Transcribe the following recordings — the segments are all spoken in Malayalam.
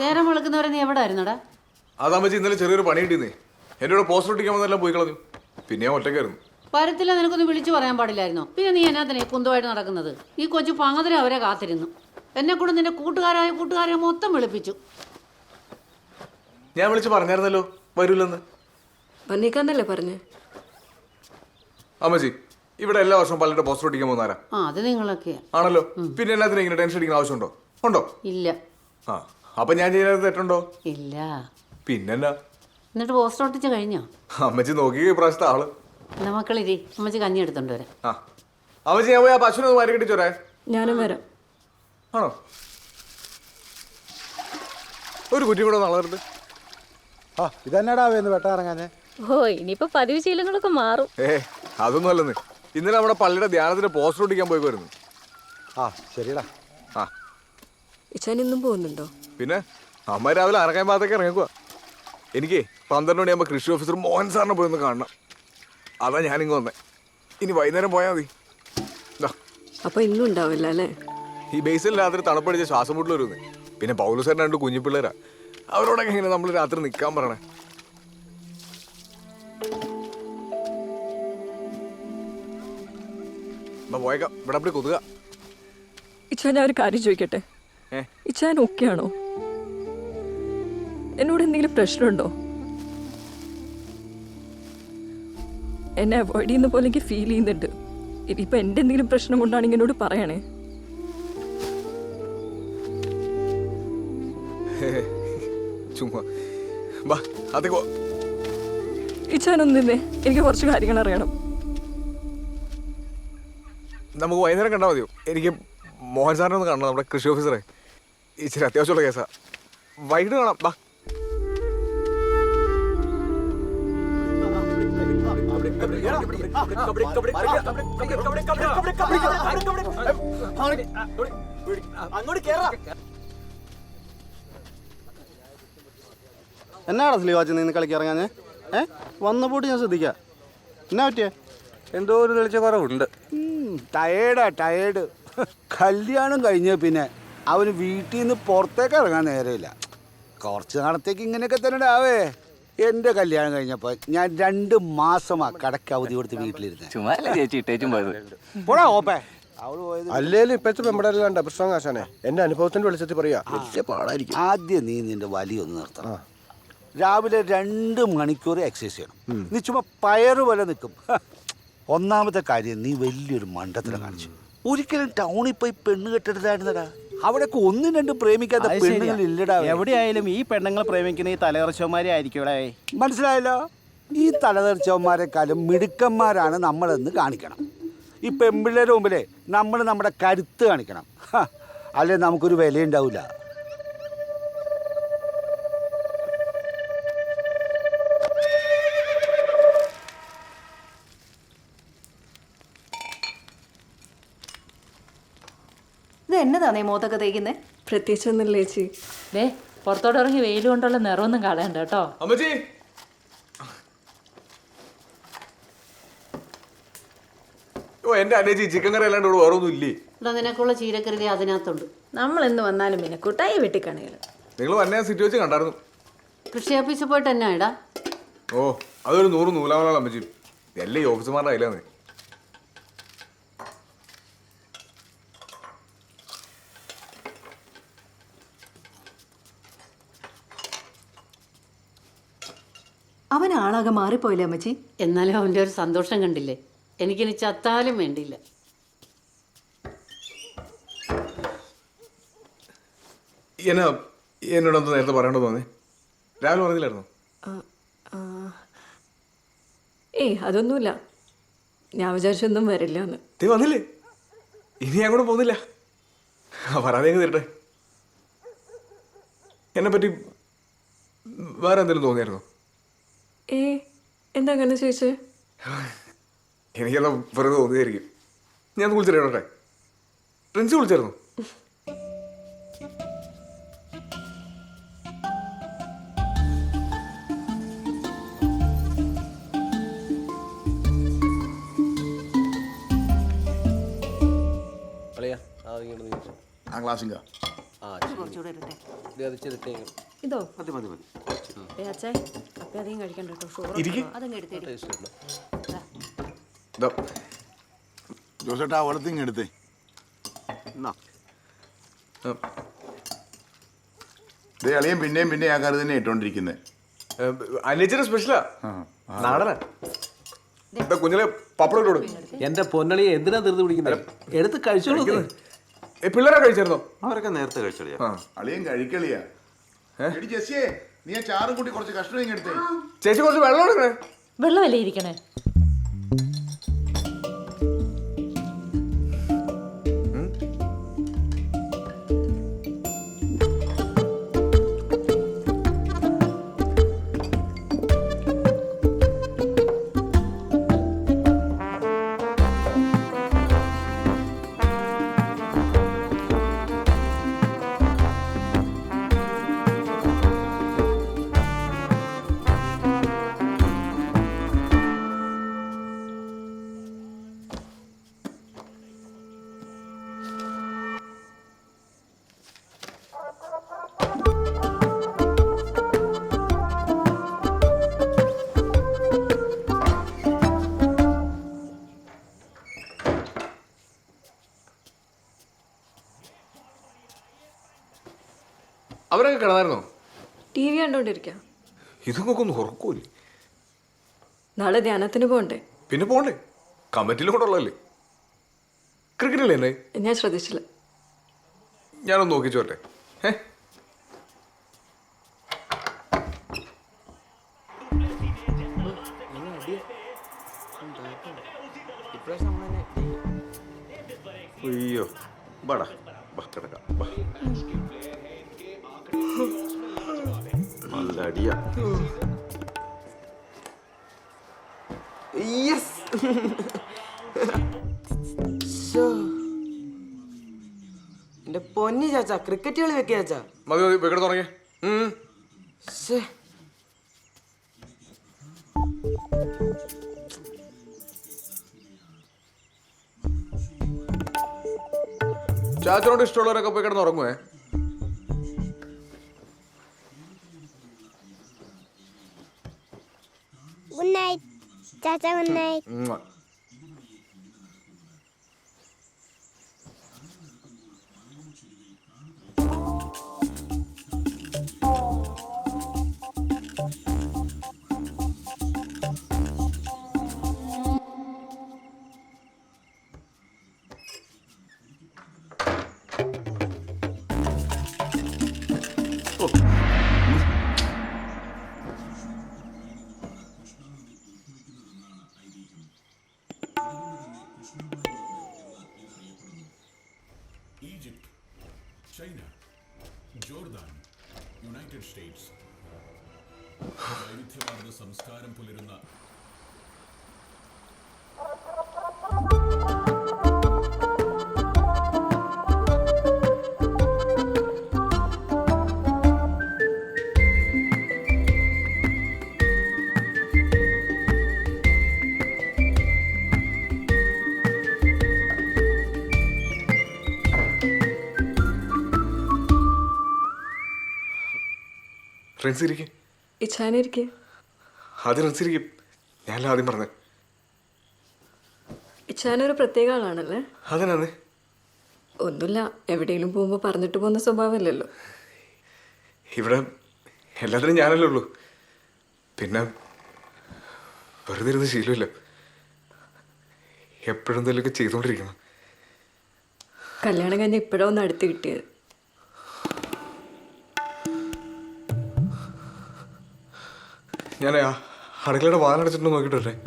നേരം വെളുക്കുന്നവരെ നീ എവിടെ ആയിരുന്നടാ? അതാമ്പച്ചി ഇന്നലെ ചെറിയൊരു പണി കിട്ടിയെന്നേ. എന്റെ കൂടെ പോസ്റ്റർ ഒട്ടിക്കാൻ വന്നെല്ലാം പോയി കളഞ്ഞു. പിന്നെ ഞാൻ ഒറ്റക്കായിരുന്നു വരത്തില്ല നിനക്കൊന്ന് വിളിച്ചു പറയാൻ പാടില്ലായിരുന്നോ? പിന്നെ നീ എന്നാത്തിനെ കുന്തമായിട്ട് നടക്കുന്നത്? ഈ കൊച്ചു പാങ്ങതിര അവരെ കാത്തിരുന്നു. എന്നെ കൂടെ നിന്റെ കൂട്ടുകാരായ കൂട്ടുകാരെ മൊത്തം വിളിപ്പിച്ചു. ഞാൻ വിളിച്ച് പറഞ്ഞായിരുന്നല്ലോ വരൂലെന്ന്. വന്നേക്കാന്നല്ലേ പറഞ്ഞേ? അമ്മജി ഇവിടെ എല്ലാ വർഷവും പലരുടെ പോസ്റ്റർ ഒട്ടിക്കാൻ പോകുന്നാരാ ആ അത് നിങ്ങളൊക്കെയാ. ആണല്ലോ. പിന്നെ എല്ലാത്തിനും ഇങ്ങനെ ടെൻഷൻ അടിക്കുന്ന ആവശ്യമുണ്ടോ? ഉണ്ടോ? ഇല്ല. ആ. അപ്പൊ ഞാൻ ചെയ്യുന്നത് തെറ്റുണ്ടോ? ഇല്ല. പിന്നെന്നാ? എന്നിട്ട് പോസ്റ്റർ ഒട്ടിച്ച് കഴിഞ്ഞോ? അമ്മച്ചി നോക്കി ഇപ്രാവശ്യത്തെ ആൾ. എന്നാ മക്കളിരി അമ്മച്ചി കഞ്ഞി എടുത്തോണ്ട് വരാം. ആ. അമ്മച്ചി ഞാൻ പോയി ആ പശുവിനെ ഒന്ന് മാറി കെട്ടിച്ചോരേ ഞാനും വരാം. ആണോ? ഒരു കുറ്റി കൂടെ നളകരുത് ആ ഇതന്നെടാ വേന്ന് വെട്ടാറങ്ങാഞ്ഞേ ഓ ഇനിയിപ്പോ പതിവ് ശീലങ്ങളൊക്കെ മാറും. ഏ അതൊന്നും അല്ലെന്ന്. ഇന്നലെ നമ്മുടെ പള്ളിയുടെ ധ്യാനത്തിന് പോസ്റ്റർ ഒട്ടിക്കാൻ പോയി വരുന്നു ആ ശരിടാ ആ. ഇച്ചാൻ ഇന്നും പോകുന്നുണ്ടോ? പിന്നെ അമ്മ രാവിലെ അറക്കാൻ ഭാഗത്തേക്ക് ഇറങ്ങിക്കുക എനിക്ക് പന്ത്രണ്ട് മണിയാകുമ്പോൾ കൃഷി ഓഫീസർ മോഹൻ സാറിനെ പോയി ഒന്ന് കാണണം. അതാ ഞാനിങ്ങ് വന്നേ. ഇനി വൈകുന്നേരം പോയാൽ മതി. അപ്പൊ ഇന്നും ഉണ്ടാവില്ല അല്ലേ? ഈ ബേസിൽ രാത്രി തണുപ്പടിച്ച് ശ്വാസം മുട്ടിൽ വരുന്നേ. പിന്നെ പൗലുസാറിന് രണ്ട് കുഞ്ഞു പിള്ളേരാ അവരോടൊക്കെ എങ്ങനെ നമ്മൾ രാത്രി നിൽക്കാൻ പറയണേ? പോയേക്കാം. ഇവിടെ കൊതുക. ഇച്ചാൻ ഞാൻ ഒരു കാര്യം ചോദിക്കട്ടെ? ഇച്ചാൻ ഓക്കെ ആണോ എന്നോട് എന്തെങ്കിലും പ്രശ്നമുണ്ടോ? എന്നെ അവോയ്ഡ് ചെയ്യുന്ന പോലെ എനിക്ക് ഫീൽ ചെയ്യുന്നുണ്ട്. ഇനിയിപ്പോ എന്റെ എന്തെങ്കിലും പ്രശ്നം കൊണ്ടാണെങ്കിൽ എന്നോട് പറയണേ. ചുമ്മാ. ഒന്നിന്നേ എനിക്ക് കുറച്ച് കാര്യങ്ങൾ അറിയണം. നമുക്ക് വൈകുന്നേരം കണ്ടാൽ മതിയോ? എനിക്ക് മോഹൻ സാറിനെ ഒന്ന് കാണണം നമ്മുടെ കൃഷി ഓഫീസറെ. ഇച്ചിരി അത്യാവശ്യമുള്ള കേസാ. വൈകിട്ട് കാണാം ബാ എന്നാടാ സ്ലീവാച്ച് നിന്ന് കളിക്ക് ഇറങ്ങാഞ്ഞേ? ഏ? വന്നപ്പോട്ട് ഞാൻ ശ്രദ്ധിക്കാം. എന്നാ പറ്റിയേ? എന്തോ ഒരു തെളിച്ച കുറവുണ്ട് ടയേർഡാ ടയേർഡ് കല്യാണം കഴിഞ്ഞ പിന്നെ അവന് വീട്ടിൽ നിന്ന് പുറത്തേക്ക് ഇറങ്ങാൻ നേരമില്ല. കുറച്ച് നാളത്തേക്ക് ഇങ്ങനെയൊക്കെ തന്നെ ആവേ. എന്റെ കല്യാണം കഴിഞ്ഞപ്പോൾ ഞാൻ രണ്ട് മാസമാ കടക്ക് അവധി കൊടുത്ത് വീട്ടിലിരുന്നേ. ചുമ്മാ ചേച്ചി ഇട്ടേച്ചും പോയത് പോടാ ഓപ്പേ. അവൾ പോയത് അല്ലേലും ഇപ്പോഴത്തെ പെമ്പടല്ലാണ്ട് പ്രശ്നം കാശാനെ എന്റെ അനുഭവത്തിന്റെ വെളിച്ചത്തിൽ പറയാ വലിയ പാടായിരിക്കും. ആദ്യം നീ നിന്റെ വലി ഒന്ന് നിർത്തണം. രാവിലെ രണ്ട് മണിക്കൂർ എക്സസൈസ് ചെയ്യണം. നീ ചുമ്മാ പയറ് പോലെ നിൽക്കും. ഒന്നാമത്തെ കാര്യം നീ വലിയൊരു മണ്ടത്തിനെ കാണിച്ചു. ഒരിക്കലും ടൗണിൽ പോയി പെണ്ണ് കെട്ടെടുത്തായിരുന്നടാ അവിടെയൊക്കെ ഒന്നും രണ്ടും പ്രേമിക്കാത്ത പെണ്ണുങ്ങൾ ഇല്ലടാ എവിടെയായാലും ഈ പെണ്ണുങ്ങൾ പ്രേമിക്കുന്ന ഈ തലകർച്ചവന്മാരെ ആയിരിക്കും ഇവിടെ മനസ്സിലായല്ലോ? ഈ തലതെറിച്ചവന്മാരെക്കാളും മിടുക്കന്മാരാണ് നമ്മളെന്ന് കാണിക്കണം. ഈ പെമ്പിള്ളേരുടെ മുമ്പിലേ നമ്മൾ നമ്മുടെ കരുത്ത് കാണിക്കണം. ഹ. അല്ലേ നമുക്കൊരു വിലയുണ്ടാവില്ല ഇത് എന്നതാണേ മോത്തൊക്കെ തേക്കുന്നത് പ്രത്യേകിച്ച് ഒന്നുമില്ല ചേച്ചി. ദേ പുറത്തോട്ട് ഇറങ്ങി വെയിൽ കൊണ്ടുള്ള നിറമൊന്നും കളയണ്ട കേട്ടോ. അമ്മച്ചി! ഓ എന്റെ അനേജി ചിക്കൻ കറി അല്ലാണ്ട് ഇവിടെ വേറെ ഒന്നും ഇല്ലേ? ഇവിടെ നിനക്കുള്ള ചീരക്കറി അതിനകത്തുണ്ട്. നമ്മൾ എന്ന് വന്നാലും പിന്നെ കുട്ടായി വെട്ടിക്കണേൽ നിങ്ങൾ വന്നെ സിറ്റി വെച്ച് കണ്ടായിരുന്നു. കൃഷി ഓഫീസിൽ പോയിട്ട് എന്നാ ഇടാ? ഓ അതൊരു നൂറ് നൂലാമലാണ് അമ്മച്ചി. എല്ലാം ഈ ഓഫീസർമാരുടെ കയ്യിലാണ് അവൻ ആളാകെ മാറിപ്പോയില്ലേ അമ്മച്ചി? എന്നാലും അവന്റെ ഒരു സന്തോഷം കണ്ടില്ലേ? എനിക്കിനി ചത്താലും വേണ്ടിയില്ല. എന്നാ എന്നോടൊന്ന് നേരത്തെ പറയണ്ടോ തോന്നി. രാവിലെ പറഞ്ഞില്ലായിരുന്നു? ഏയ് അതൊന്നുമില്ല. ഞാൻ വിചാരിച്ചൊന്നും വരില്ല എന്ന്. നീ വന്നില്ലേ? ഇനി ഞാൻ കൂടെ പോകുന്നില്ല. ആ, പറയാതെ തരട്ടെ. എന്നെ പറ്റി വേറെ എന്തെങ്കിലും തോന്നിയായിരുന്നോ? ഏ എന്താ അങ്ങനെ ചോദിച്ചേ എനിക്കെല്ലാം വെറുതെ തോന്നിയായിരിക്കും ഞാൻ വിളിച്ചിട്ടേ പ്രിൻസ് വിളിച്ചായിരുന്നു? ആ ഇതോ മതി മതി മതി. ഏ അച്ഛേ അപ്പം അധികം കഴിക്കണ്ട കേട്ടോ. ഷുഗർ അതങ്ങ് എടുത്തേരി ദാ, ജോസേട്ടാ വളർത്തിങ് എടുത്തേ. ഇതേ ദേ അളിയൻ പിന്നെയും പിന്നെയും ആ കറി തന്നെ ഇട്ടോണ്ടിരിക്കുന്നത് അനിയച്ചിന് സ്പെഷ്യലാ നാടനാ. എന്താ കുഞ്ഞിലെ പപ്പടം ഇട്ടോട് എന്റെ പൊന്നളിയെ എന്തിനാ തീർത്ത് പിടിക്കുന്നത് എടുത്ത് കഴിച്ചോളൂ. പിള്ളേരെ കഴിച്ചായിരുന്നോ? അവരൊക്കെ നേരത്തെ കഴിച്ചോളിയാ. അളിയൻ കഴിക്കളിയാ. എടി ജെസ്സിയെ. നീ ആ ചാറും കൂട്ടി കുറച്ച് കഷ്ണം ഇങ്ങ് എടുത്തേ. ചേച്ചി കുറച്ച് വെള്ളം എടുക്കണേ. വെള്ളമല്ലേ ഇരിക്കണേ? അവരൊക്കെ കിടന്നായിരുന്നോ? T V കണ്ടോണ്ടിരിക്കാം. ഇതൊക്കെ ഒന്ന് ഉറക്കൂല്ലേ? നാളെ ധ്യാനത്തിന് പോകണ്ടേ പിന്നെ പോണ്ടേ? കമ്മിറ്റിയിൽ കൂടെ ഉള്ളതല്ലേ? ക്രിക്കറ്റല്ലേ എന്നെ? ഞാൻ ശ്രദ്ധിച്ചില്ല. ഞാനൊന്ന് നോക്കിച്ചു വരട്ടെ. ഏ അയ്യോ. ബാടാ ബാ കിടക്കാം ബാ. നല്ല അടിയാ. എന്റെ പൊന്നി ചാച്ച ക്രിക്കറ്റ് കളി വെക്കുക ചാച്ച. മതി മതി വെക്കട തുടങ്ങിയേ. ചാച്ചനോട് ഇഷ്ടമുള്ളവരൊക്കെ പോയി കിടന്ന് ഉറങ്ങുവേ? Have a good night. Friends ഇരിക്കും ഇച്ഛാനിരിക്കേ ആദ്യം ഫ്രണ്ട്സ് ഇരിക്കും ഞാനല്ല ആദ്യം പറഞ്ഞത് ഇച്ഛാനൊരു പ്രത്യേക ആളാണല്ലേ? ഒന്നുമില്ല. എവിടെയെങ്കിലും പോകുമ്പോൾ പറഞ്ഞിട്ട് പോകുന്ന സ്വഭാവമല്ലല്ലോ. ഇവിടെ എല്ലാത്തിനും ഞാനല്ലേ ഉള്ളൂ. പിന്നെ വെറുതെ ഇരുന്ന് ശീലമില്ല. എപ്പോഴും എന്തെങ്കിലുമൊക്കെ ചെയ്തുകൊണ്ടിരിക്കണം. കല്യാണം കഴിഞ്ഞ് ഇപ്പോഴാണ് ഒന്ന് അടുത്ത് കിട്ടിയത്. ഞാൻ അടുക്കളയുടെ വാലടച്ചിട്ട് നോക്കിയിട്ട് ഈ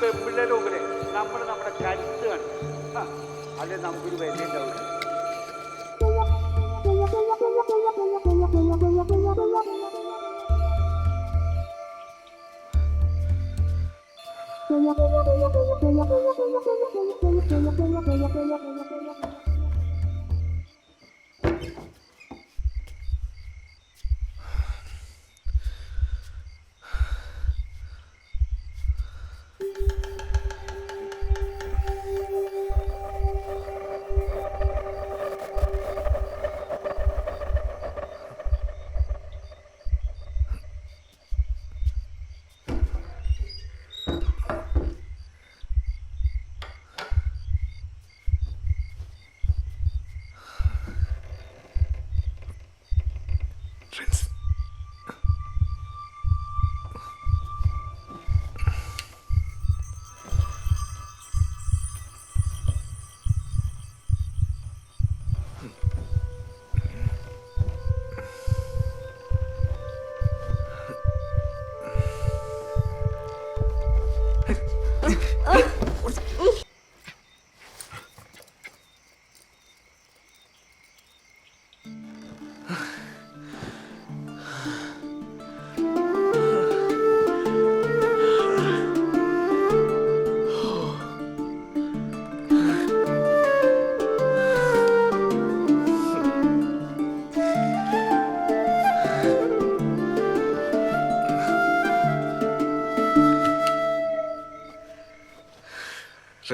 പെമ്പിള്ളേരെ നമ്മൾ നമ്മുടെ കരുത്ത് കണ്ടു. അല്ലെ നമുക്കൊരു വില ഉണ്ടാവില്ല Thank you.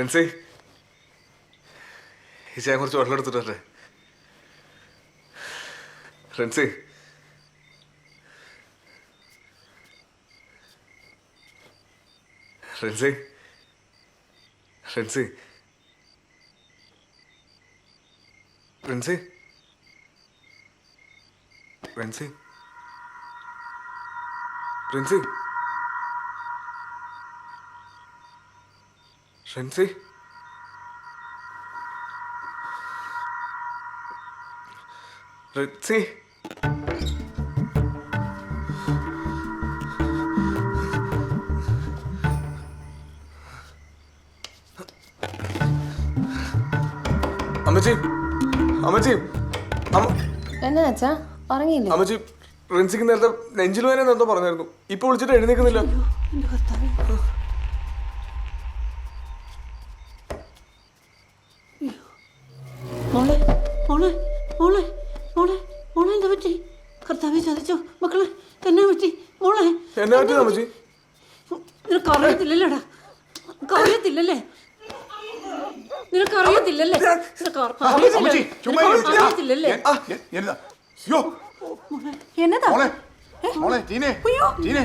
ബിൻസി ഈശയെ കുറിച്ച് വെള്ളം എടുത്തിട്ടേ റിൻസി. റിൻസി. റിൻസി. റിൻസി. റിൻസി. റിൻസി. ഫ്രണ്ട്സേ. ഫ്രണ്ട്സേ. അമ്മച്ചി അമ്മച്ചി അമ്മ എന്നാ അച്ഛാ? ഉറങ്ങിയില്ലേ? അമ്മച്ചി റിൻസിക്ക് നേരത്തെ നെഞ്ചിൽ വേന എന്തോ പറഞ്ഞായിരുന്നു. ഇപ്പൊ വിളിച്ചിട്ട് എഴുന്നേക്കുന്നില്ല എന്നെ പറ്റി അമ്മച്ചി നിനക്ക് അറിയത്തില്ലല്ലേടാ? നിനക്ക് അറിയത്തില്ലല്ലേ? നിനക്ക് അറിയത്തില്ലല്ലേ? നിനക്ക് അറിയത്തില്ലല്ലേ? എന്നതാ? മോളെ മോളെ ടീനെ ടീനെ.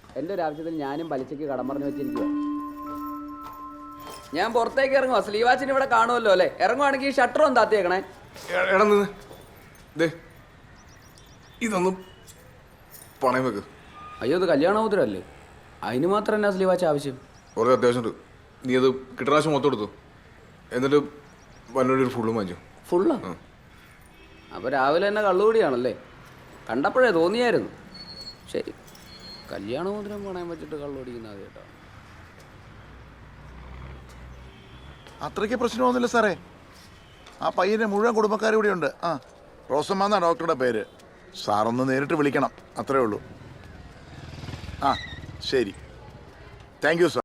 എന്റെ ഒരു ആവശ്യത്തിന് ഞാനും പലിശയ്ക്ക് കടം പറഞ്ഞു വെച്ചിരിക്കുക ഞാൻ പുറത്തേക്ക് ഇറങ്ങുവാ. സ്ലീവാച്ചിന് ഇവിടെ കാണുമല്ലോ അല്ലേ? ഇറങ്ങുവാണെങ്കിൽ ഈ ഷട്ടർ ഒന്ന് താത്തിയേക്കണേ ദേ ഇതൊന്നും പണയം വെക്ക്. അയ്യോ ഇത് കല്യാണമോതിരല്ലേ അതിന് മാത്രം എന്നാ സ്ലീവാച്ച ആവശ്യം? കുറേ അത്യാവശ്യമുണ്ട്. നീ അത് കിട്ടറാശം മൊത്തം എടുത്തു. എന്നിട്ട് വല്ലൊരു ഒരു ഫുള്ളും വാങ്ങിച്ചു. ഫുള്ളാ? അപ്പോൾ രാവിലെ തന്നെ കള്ളുകൂടിയാണല്ലേ? കണ്ടപ്പോഴേ തോന്നിയായിരുന്നു. ശരി. കല്യാണമോതിരം പണയം വെച്ചിട്ട് കള്ളോടിക്കുന്ന ആദ്യമായിട്ടാണ് അത്രയ്ക്ക് പ്രശ്നമൊന്നുമില്ല സാറേ. ആ പയ്യന്റെ മുഴുവൻ കുടുംബക്കാരും ഇവിടെ ഉണ്ട് ആ റോസമ്മ ഡോക്ടറുടെ പേര്. സാറൊന്ന് നേരിട്ട് വിളിക്കണം. അത്രേ ഉള്ളൂ. ആ ശരി. Thank you sir.